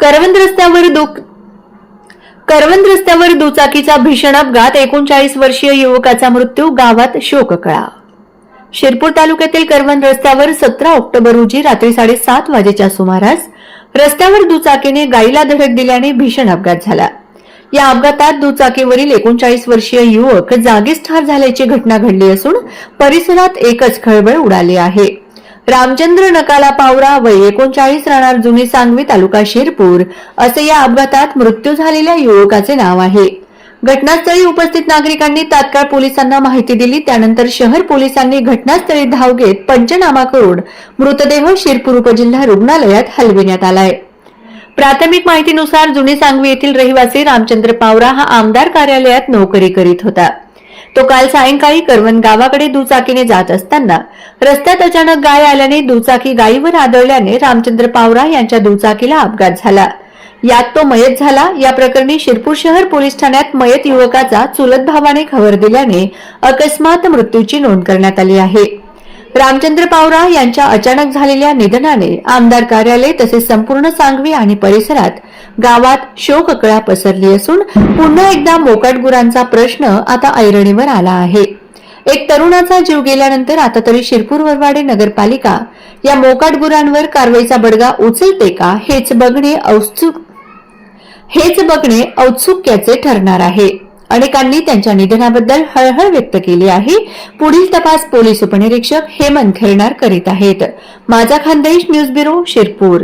करवंद रस्त्यावर दुख करवंद रस्त्यावर दुचाकीचा भीषण अपघात. एकोणचाळीस वर्षीय युवकाचा मृत्यू. गावात शोककळा. शिरपूर तालुक्यातील करवंद रस्त्यावर सतरा ऑक्टोबर रोजी रात्री साडेसात वाजेच्या सुमारास रस्त्यावर दुचाकीने गाईला धडक दिल्याने भीषण अपघात झाला. या अपघातात दुचाकीवरील एकोणचाळीस वर्षीय युवक जागीच ठार झाल्याची घटना घडली असून परिसरात एकच खळबळ उडाली आहे. रामचंद्र नकाला पावरा वय एकोणचाळीस राहणार जुनी सांगवी तालुका शिरपूर असे या अपघातात मृत्यू झालेल्या युवकाचे नाव आहे. घटनास्थळी उपस्थित नागरिकांनी तात्काळ पोलिसांना माहिती दिली त्यानंतर शहर पोलिसांनी घटनास्थळी धाव घेत पंचनामा करून मृतदेह शिरपूर उपजिल्हा रुग्णालयात हलविण्यात आलाय. प्राथमिक माहितीनुसार जुनी सांगवी येथील रहिवासी रामचंद्र पावरा हा आमदार कार्यालयात नोकरी करीत होता. तो काल सायंकाळी करवण गावाकडे दुचाकीने जात असताना रस्त्यात अचानक गाय आल्याने दुचाकी गायीवर आदळल्याने रामचंद्र पावरा यांच्या दुचाकीला अपघात झाला. यात तो मयत झाला. या प्रकरणी शिरपूर शहर पोलीस ठाण्यात मयत युवकाचा चुलत भावाने खबर दिल्याने अकस्मात मृत्यूची नोंद करण्यात आली आहे. रामचंद्र पावरा यांच्या अचानक झालेल्या निधनाने आमदार कार्यालय तसेच संपूर्ण सांगवी आणि परिसरात गावात शोककळा पसरली असून पुन्हा एकदा मोकाट गुरांचा प्रश्न आता ऐरणीवर आला आहे. एक तरुणाचा जीव गेल्यानंतर आता तरी शिरपूर वरवाडे नगरपालिका या मोकाट गुरांवर कारवाईचा बडगा उचलते का हेच बघणे औत्सुक हेच बघणे औत्सुक्याचे ठरणार आहे. अनेकांनी त्यांच्या निधनाबद्दल हळहळ व्यक्त केली आहे. पुढील तपास पोलीस उपनिरीक्षक हेमंत खेरणार करीत आहेत. माझा खानदेश न्यूज ब्युरो शिरपूर.